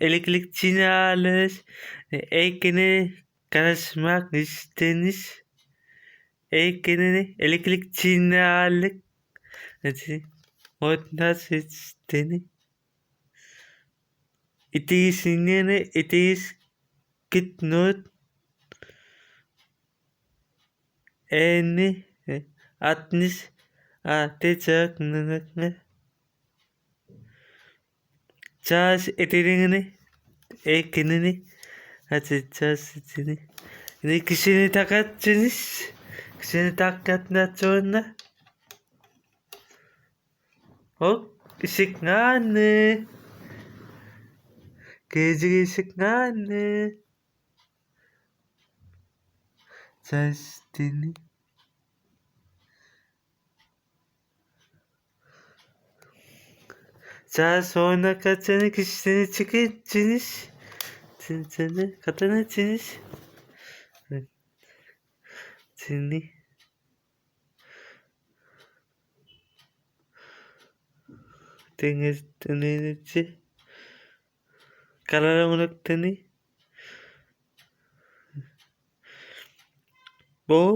elektrikçini alış ekini karışmak isteniş ekini elektrikçini alık onda sisteni İtişinini itiş gitnut eni 60 atacak Çarş eterini ekinini açacağız içini. Ne kişini takatçınız. Kişini takatna çoğunda. Hop ışık nane. Gece ışık nane. Çarş dini. 자, 소나 카츠네 키시네 치키 치니시. 진짜네 카타네 치니시. 치니. 땡에 땡에지. কালারে অনেক টেনি বউ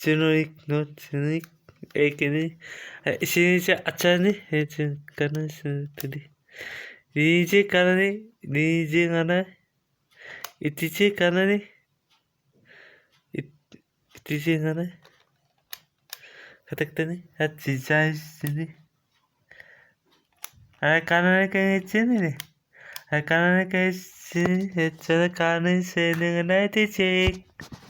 চেনরিক ন চেনিক Bu. Jenerik not jenerik ekeni. İşinizi açanı hepsini kanısını dedi. Dinleyici kanalı, dinleyici kanalı, itici kanalı, it, itici kanalı. Kataktanı, hadi cahilsini. Her kanala kaçını ne? Her kanala kaçını, hepsini kanalı senin ne diyecek? Hani kanala geçtiğini işinizi açık. Jananatte. Hachi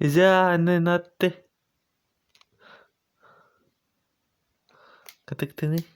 じゃあ、ね、なって。買ってきてね。